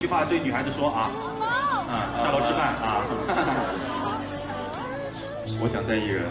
一句话对女孩子说啊，啊，下楼吃饭啊。我想再一人。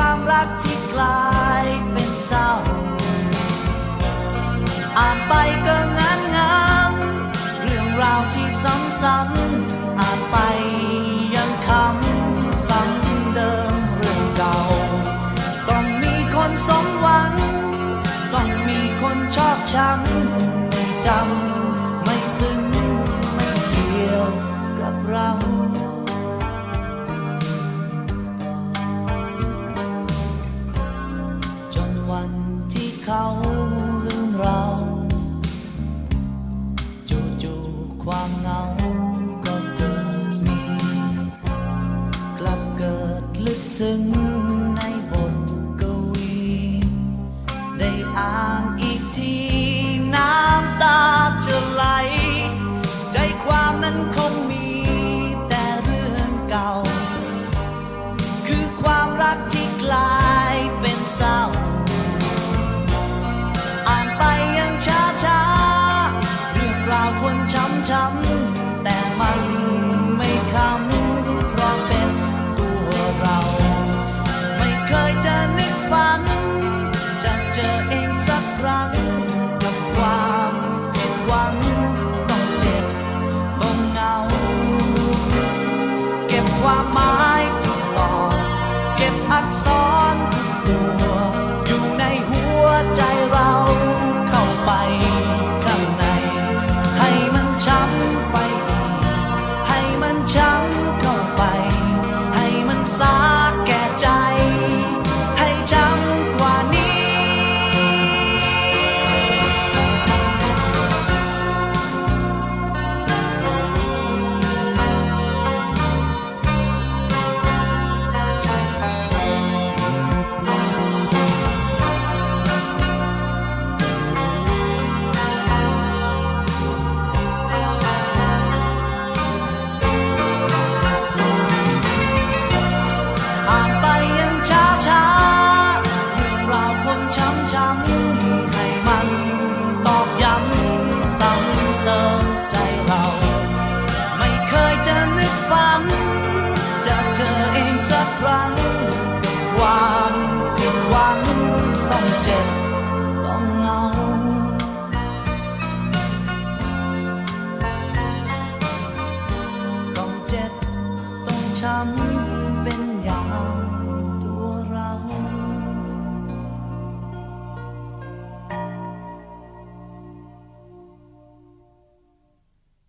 ความรักที่กลายเป็นเศร้า อ่านไปก็งานงานเรื่องราวที่ซ้ำๆอ่านไปยังคำซ้ำเดิมเรื่องเก่า ต้องมีคนสมหวัง ต้องมีคนชอบช้ำ ความเหงาก็เกิดมีกลับเกิดลึกซึ้งในบทกวี ได้อ่านอีกทีน้ำตาจะไหล ใจความนั้นคงมีแต่เรื่องเก่า คือความรักที่กลายเป็นเศร้า ความหมายทุกตอนเก็บอักษ ช้ำให้มันตอกย้ำซ้ำเติมใจเรา ไม่เคยจะนึกฝันจะเจอเองสักครั้งกับความผิดหวังต้องเจ็บต้องเหงาต้องเจ็บต้องช้ำ